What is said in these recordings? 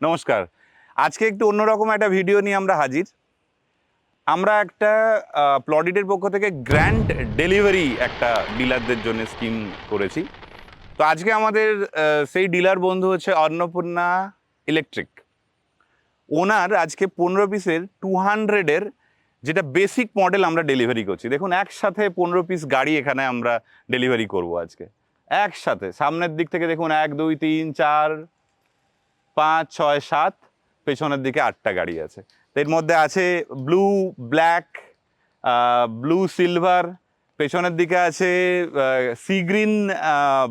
নমস্কার। আজকে একটু অন্যরকম একটা ভিডিও নিয়ে আমরা হাজির। আমরা একটা প্লডিটের পক্ষ থেকে গ্র্যান্ড ডেলিভারি একটা ডিলারদের জন্য স্কিম করেছি। তো আজকে আমাদের সেই ডিলার বন্ধু হচ্ছে অন্নপূর্ণা ইলেকট্রিক ওনার আজকে পনেরো পিসের টু হান্ড্রেডের যেটা বেসিক মডেল আমরা ডেলিভারি করছি। দেখুন, একসাথে পনেরো পিস গাড়ি এখানে আমরা ডেলিভারি করব আজকে। একসাথে। সামনের দিক থেকে দেখুন, এক, দুই, তিন, চার পাঁচ, ছয়, সাত, পেছনের দিকে আটটা গাড়ি আছে। এর মধ্যে আছে ব্লু, ব্ল্যাক ব্লু, সিলভার, পেছনের দিকে আছে sea green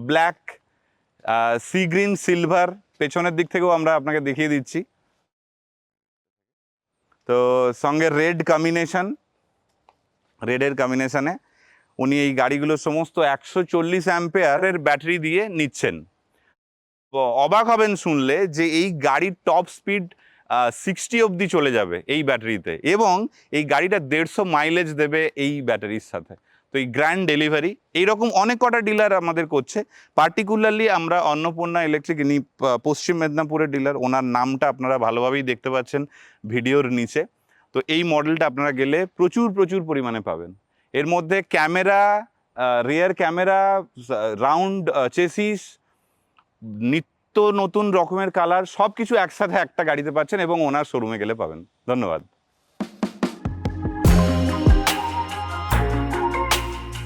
black sea green, silver, পেছনের দিক থেকেও আমরা আপনাকে দেখিয়ে দিচ্ছি। তো সঙ্গে রেড কম্বিনেশন, রেডের কম্বিনেশনে উনি এই গাড়িগুলো সমস্ত একশো চল্লিশ অ্যাম্পেয়ারের ব্যাটারি দিয়ে নিচ্ছেন। অবাক হবেন শুনলে যে এই গাড়ির টপ স্পিড সিক্সটি অবধি চলে যাবে এই ব্যাটারিতে এবং এই গাড়িটা দেড়শো মাইলেজ দেবে এই ব্যাটারির সাথে। তো এই গ্র্যান্ড ডেলিভারি এইরকম অনেক কটা ডিলার আমাদের করছে। পার্টিকুলারলি আমরা অন্নপূর্ণা ইলেকট্রিক ইনি পশ্চিম মেদিনীপুরের ডিলার ওনার নামটা আপনারা ভালোভাবেই দেখতে পাচ্ছেন ভিডিওর নিচে। তো এই মডেলটা আপনারা গেলে প্রচুর প্রচুর পরিমাণে পাবেন। এর মধ্যে camera rear camera round chassis নিত্য নতুন রকমের কালার সব কিছু একসাথে একটা গাড়িতে পাচ্ছেন এবং ওনার শোরুমে গেলে পাবেন। ধন্যবাদ।